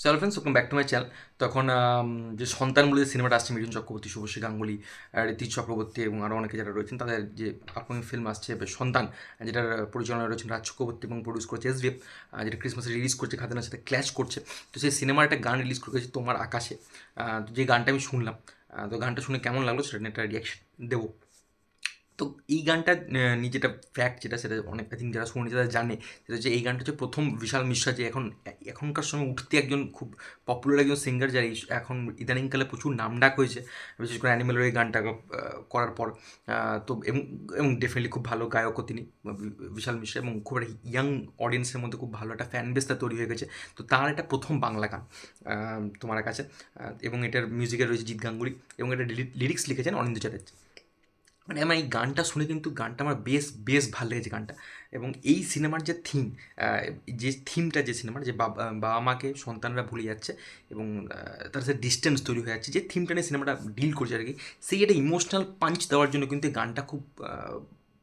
So friends welcome back to my channel তখন যে সন্তান বলে যে সিনেমাটা আসছে, মিঠুন চক্রবর্তী শুভশ্রী গাঙ্গুলি ঋতিক চক্রবর্তী এবং আরও অনেকে যারা রয়েছেন, তাদের যে আপকামিং ফিল্ম আসছে সন্তান, যেটার পরিচালনা রয়েছেন রাজ চক্রবর্তী এবং প্রডিউস করেছে এস যেটা ক্রিসমাসে রিলিজ করছে খাদানার সাথে ক্ল্যাশ করছে। তো সেই সিনেমার একটা গান রিলিজ করেছে তোমার আকাশে। তো যে গানটা আমি শুনলাম তো গানটা শুনে কেমন লাগল সেটা নিয়ে একটা রিয়াকশন দেবো। তো এই গানটা নিয়ে যেটা ফ্যাক্ট যেটা সেটা অনেক আই থিঙ্ক যারা শুনেছে তারা জানে, সেটা হচ্ছে এই গানটা হচ্ছে প্রথম বিশাল মিশ্রা, যে এখন, এখনকার সময় উঠতে একজন খুব পপুলার একজন সিঙ্গার যার এখন ইদানিংকালে প্রচুর নামডাক হয়েছে, বিশেষ করে অ্যানিমেলের এই গানটা করার পর তো এবং এবং ডেফিনেটলি খুব ভালো গায়কও তিনি, বিশাল মিশ্রা, এবং খুব একটা ইয়াং অডিয়েন্সের মধ্যে খুব ভালো একটা ফ্যান বেস তার হয়ে গেছে, তো তার এটা প্রথম বাংলা গান তোমার কাছে এবং এটার মিউজিকে রয়েছে জিৎ গাঙ্গুলি, এবং এটা লিরিক্স লিখেছেন অনিন্দ চ্যাটার্জি। মানে আমার এই গানটা শুনে কিন্তু গানটা আমার বেশ বেশ ভালো লেগেছে গানটা। এবং এই সিনেমার যে থিম যে থিমটা যে সিনেমার যে বাবা মাকে সন্তানরা ভুলে যাচ্ছে এবং তার সাথে ডিস্টেন্স তৈরি হয়ে যাচ্ছে, যে থিমটা নিয়ে সিনেমাটা ডিল করছে আর কি, সেই একটা ইমোশনাল পাঞ্চ দেওয়ার জন্য কিন্তু গানটা খুব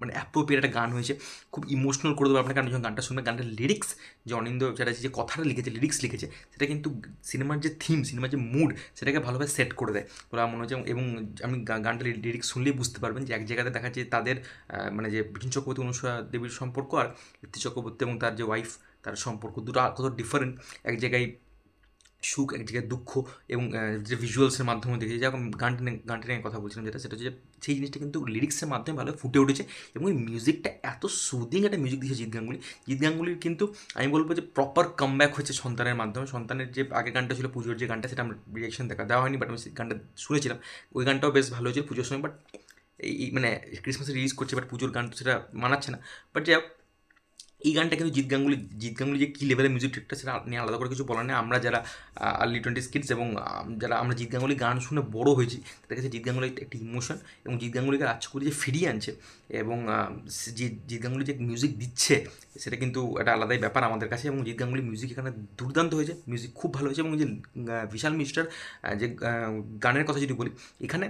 মানে অ্যাপ্রোপ্রিয়েট একটা গান হয়েছে, খুব ইমোশনাল করে দেবো আপনাকে। আপনি যখন গানটা শুনবে, গানটার লিরিক্স যে অনিন্দ চ্যাটার্জি যে কথাটা লিখেছে লিরিক্স লিখেছে, সেটা কিন্তু সিনেমার যে থিম সিনেমার যে মুড সেটাকে ভালোভাবে সেট করে দেয়। আমার মনে হচ্ছে এবং আমি গানটার লিরিক্স শুনলেই বুঝতে পারবেন যে এক জায়গাতে দেখা যাচ্ছে তাদের মানে যে বিপিন চক্রবর্তী অনুসূয়া দেবীর সম্পর্ক আর ঋতু চক্রবর্তী এবং তার যে ওয়াইফ তার সম্পর্ক দুটো কত ডিফারেন্ট এক জায়গায় সুখ এক জায়গায় দুঃখ এবং যে ভিজুয়ালসের মাধ্যমে দেখেছি যেরকম গানটা গানটা নিয়ে কথা বলছিলাম যেটা সেটা হচ্ছে সেই জিনিসটা কিন্তু লিরিক্সের মাধ্যমে ভালো ফুটে উঠেছে এবং মিউজিকটা এত সুদিং একটা মিউজিক দিয়েছে জিৎ গাঙ্গুলি। জিৎ গাঙ্গুলির কিন্তু আমি বলব যে প্রপার কামব্যাক হয়েছে সন্তানের মাধ্যমে। সন্তানের যে আগে গানটা ছিল পুজোর যে গানটা সেটা আমার রিয়াকশন দেখা দেওয়া হয়নি বাট আমি সেই গানটা শুনেছিলাম। ওই গানটাও বেশ ভালো হয়েছিল পুজোর সময় বাট এই মানে ক্রিসমাসে রিলিজ করছে বাট পুজোর গান তো সেটা মানাচ্ছে না। বাট যাই হোক, এই গানটা কিন্তু জিৎ গাঙ্গুলি জিৎ গাঙ্গুলি যে কী লেভেলের মিউজিক ডিরেক্টর সেটা নিয়ে আলাদা করে কিছু বলার নেই। আমরা যারা আর্লি টোয়েন্টি কিডস এবং যারা আমরা জিৎ গাঙ্গুলি গান শুনে বড় হয়েছি, তাদের কাছে জিৎ গাঙ্গুলি একটি ইমোশন এবং জিৎ গাঙ্গুলিকে রাজ করে যে ফিরিয়ে আনছে এবং জিৎ গাঙ্গুলি যে মিউজিক দিচ্ছে, সেটা কিন্তু একটা আলাদাই ব্যাপার আমাদের কাছে এবং জিৎ গাঙ্গুলি মিউজিক এখানে দুর্দান্ত হয়েছে মিউজিক খুব ভালো হয়েছে এবং যে বিশাল মিস্টার যে গানের কথা যদি বলি, এখানে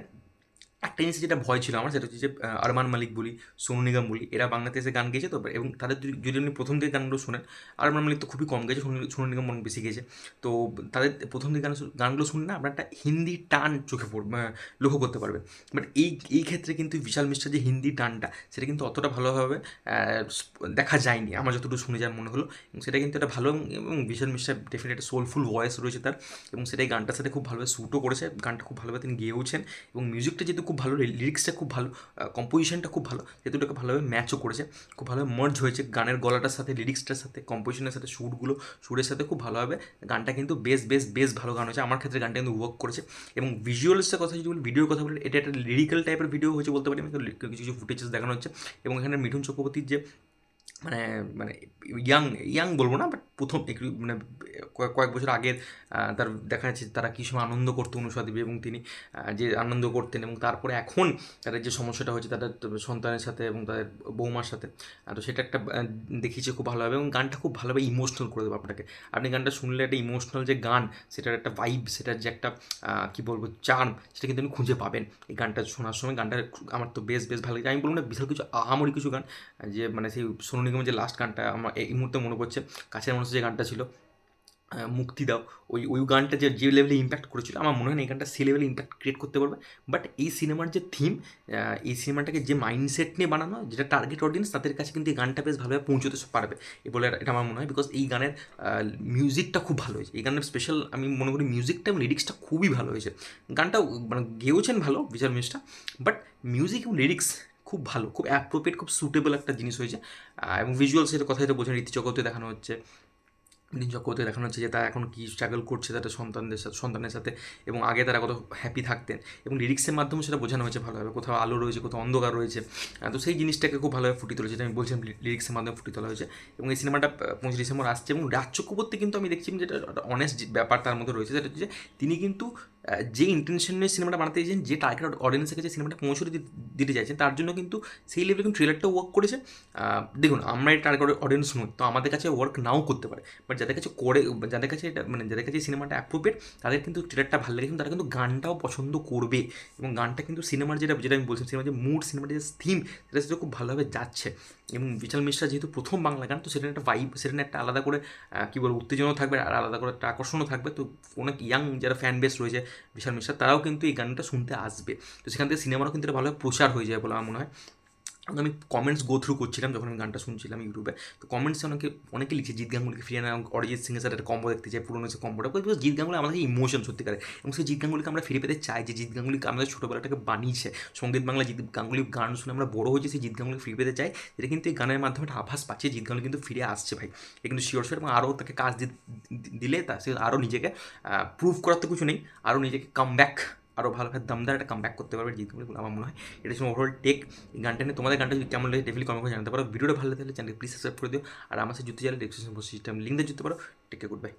একটা জিনিস যেটা ভয় ছিল আমার সেটা হচ্ছে যে আরমান মালিক বলি সোনু নিগম বলি এরা বাংলাতে এসে গান গেয়েছে তো এবং তাদের যদি আপনি প্রথম দিকে গানগুলো শোনেন আরমান মালিক তো খুবই কম গেছে সোনু নিগম অনেক বেশি গেছে তো তাদের প্রথম দিকে গান গানগুলো শুনে না আপনার একটা হিন্দি টান চোখে পড় আহ, লক্ষ্য করতে পারবে। বাট এই এই ক্ষেত্রে কিন্তু বিশাল মিশ্রের যে হিন্দি টানটা সেটা কিন্তু অতটা ভালোভাবে দেখা যায়নি আমার যতটুকু শুনে যার মনে হলো। এবং সেটা কিন্তু একটা ভালো এবং- এবং বিশাল মিশ্রের ডেফিনেট একটা সোলফুল ভয়েস রয়েছে তার। এবং সেটাই গানটার সাথে খুব ভালোভাবে শ্যুটও করেছে গানটা খুব ভালোভাবে তিনি গেয়েওছেন। এবং মিউজিকটা যেহেতু খুব ভালো লিরিক্সটা খুব ভালো কম্পোজিশনটা খুব ভালো যেহেতু দুটোকে ভালোভাবে ম্যাচও করেছে, খুব ভালোভাবে মার্জ হয়েছে, গানের গলাটার সাথে লিরিক্সটার সাথে কম্পোজিশনের সাথে, সুরগুলো, সুরের সাথে খুব ভালোভাবে গানটা কিন্তু বেশ বেশ বেশ ভালো গান হয়েছে, আমার ক্ষেত্রে গানটা কিন্তু ওয়ার্ক করেছে এবং ভিজুয়ালসের কথা যদি বলি ভিডিওর কথা বলি, এটা একটা লিরিক্যাল টাইপের ভিডিও হয়েছে বলতে পারি আমি কিছু কিছু ফুটেজেস দেখানো হচ্ছে এবং এখানে মিঠুন চক্রবর্তীর যে মানে মানে ইয়াং ইয়াং বলব না বাট প্রথম একটু মানে কয়েক কয়েক বছর আগের তার দেখা যাচ্ছে তারা কী সময় আনন্দ করতো অনুষা দেবী এবং তিনি যে আনন্দ করতেন এবং তারপরে এখন তাদের যে সমস্যাটা হয়েছে তাদের সন্তানের সাথে এবং তাদের বৌমার সাথে তো সেটা একটা দেখিয়েছে খুব ভালোভাবে এবং গানটা খুব ভালোভাবে ইমোশনাল করে দেবো আপনাকে। আপনি গানটা শুনলে একটা ইমোশনাল যে গান, সেটার একটা ভাইব সেটার যে একটা কী বলব চার্ম সেটা কিন্তু আপনি খুঁজে পাবেন। এই গানটা শোনার সময় গানটা আমার তো বেশ বেশ ভালো লাগে আমি বলব না, বিশাল কিছু, আহামরি কিছু গান, যে মানে সেই সোনু নিগমের যে লাস্ট গানটা আমার এই মুহূর্তে মনে পড়ছে, কাছের মানুষের যে গানটা ছিল মুক্তি দাও, ওই ওই গানটা যে যে লেভেলে ইম্প্যাক্ট করেছিল, আমার মনে হয় না এই গানটা সে লেভেলে ইম্প্যাক্ট ক্রিয়েট করতে পারবে বাট এই সিনেমার যে থিম এই সিনেমাটাকে যে মাইন্ডসেট নিয়ে বানানো যেটা টার্গেট অডিয়েন্স তাদের কাছে কিন্তু এই গানটা বেশ ভালোভাবে পৌঁছতে পারবে, এ বলে এটা আমার মনে হয় বিকজ এই গানের মিউজিকটা খুব ভালো হয়েছে, এই গানের স্পেশাল আমি মনে করি মিউজিকটা এবং লিরিক্সটা খুবই ভালো হয়েছে গানটা মানে গেয়েওছেন ভালো বিশাল মিসটা বাট মিউজিক এবং লিরিক্স খুব ভালো, খুব অ্যাপ্রোপ্রিয়েট খুব সুটেবল একটা জিনিস হয়েছে। এবং ভিজুয়ালসের কথা এটা বোঝেন রীতি চক্রতে দেখানো হচ্ছে। চক্রবর্তী দেখানো হচ্ছে যে তারা এখন কী স্ট্রাগল করছে তাদের সন্তানদের সাথে, সন্তানের সাথে এবং আগে তারা কত হ্যাপি থাকতেন। এবং লিরিক্সের মাধ্যমে সেটা বোঝানো হয়েছে ভালোভাবে কোথাও আলো রয়েছে, কোথাও অন্ধকার রয়েছে। তো সেই জিনিসটাকে খুব ভালোভাবে ফুটিয়ে তুলেছে আমি বলছিলাম লিরিক্সের মাধ্যমে ফুটিয়ে তোলা হয়েছে। এবং এই সিনেমাটা পঁচিশ ডিসেম্বর আসছে এবং রাজ চক্রবর্তী কিন্তু আমি দেখছি যেটা অনেস্ট ব্যাপার তার মধ্যে রয়েছে, সেটা হচ্ছে যে তিনি কিন্তু যে ইন্টেনশন নিয়ে সিনেমাটা বানাতে চাইছেন, যে টার্গেট অডিয়েন্সের কাছে সিনেমাটা পৌঁছে দিতে চাইছেন, তার জন্য কিন্তু সেই লেভেলে কিন্তু ট্রেলারটাও ওয়ার্ক করেছে। দেখুন, আমরা এই টার্গেট অডিয়েন্স নই, তো আমাদের কাছে ওয়ার্ক নাও করতে পারে। বাট যাদের কাছে করে, যাদের কাছে এটা মানে যাদের কাছে সিনেমাটা অ্যাপ্রোপ্রিয়েট তাদের কিন্তু ট্রেলারটা ভালো লেগেছে, তারা কিন্তু গানটাও পছন্দ করবে। এবং গানটা কিন্তু সিনেমার যেটা যেটা আমি বলছিলাম সিনেমার যে মুড সিনেমার যে থিম সেটা সেটা খুব ভালোভাবে যাচ্ছে। এবং বিশাল মিশ্রা যেহেতু প্রথম বাংলা গান, তো সেটা একটা ভাইব সেটা একটা আলাদা করে কী বলব, উত্তেজনাও থাকবে, আর আলাদা করে একটা আকর্ষণও থাকবে। তো অনেক ইয়াং যারা ফ্যান বেস রয়েছে বিশাল মিশ্রা তারাও কিন্তু এই গানটা শুনতে আসবে। তো সেখান থেকে সিনেমারও কিন্তু এটা ভালোভাবে প্রচার হয়ে যায় বলে আমার মনে হয়। আমি কমেন্টস গো থ্রু করছিলাম যখন আমি গানটা শুনছিলাম ইউটিউবে। তো কমেন্টসে অনেকে অনেকে লিখছে জিৎ গাঙ্গুলিকে ফিরিয়ে আনা অরিজিৎ সিংয়ের সাথে একটা কম্বো দেখতে চাই, পুরোনো যে কম্বোটা বিকজ জিৎ গাঙ্গুলি আমাদের ইমোশন সত্যিকারে। এবং সেই জিৎ গাঙ্গুলিকে আমরা ফিরে পেতে চাই যে, জিৎ গাঙ্গুলিকে আমাদের ছোটোবেলাটাকে বানিয়েছে। সংগীত বাংলা জিৎ গাঙ্গুলির গান শুনে আমরা বড় হয়েছি, সেই জিৎ গাঙ্গুলিকে ফিরে পেতে চাই। যেটা কিন্তু এই গানের মাধ্যমে একটা আভাস পাচ্ছে, জিৎ গাঙ্গুলি কিন্তু ফিরে আসছে ভাই। এ কিন্তু শিওর শিওর এবং আরও তাকে কাজ দিলে তা, সে আরও নিজেকে প্রুভ করার তো কিছু নেই, আরও নিজেকে কাম ব্যাক আরও ভালোভাবে দমদার একটা কামব্যাক করতে পারবে জিৎ বলে আমার মনে হয়। এটা ছিল ওভারঅল টেক এই গানটা নিয়ে তোমাদের গানটা যদি কেমন লাগে ডেফিনেটলি কমেন্ট করে জানাতে পারো। ভিডিওটা ভালো লাগলে চ্যানেলকে প্লিজ সাবস্ক্রাইব করে দিও। আর আমার সাথে যুদ্ধ চাইলে ডিসক্রিপশন সিস্টেম লিঙ্ক দিয়ে জুতে পারো। Take good bye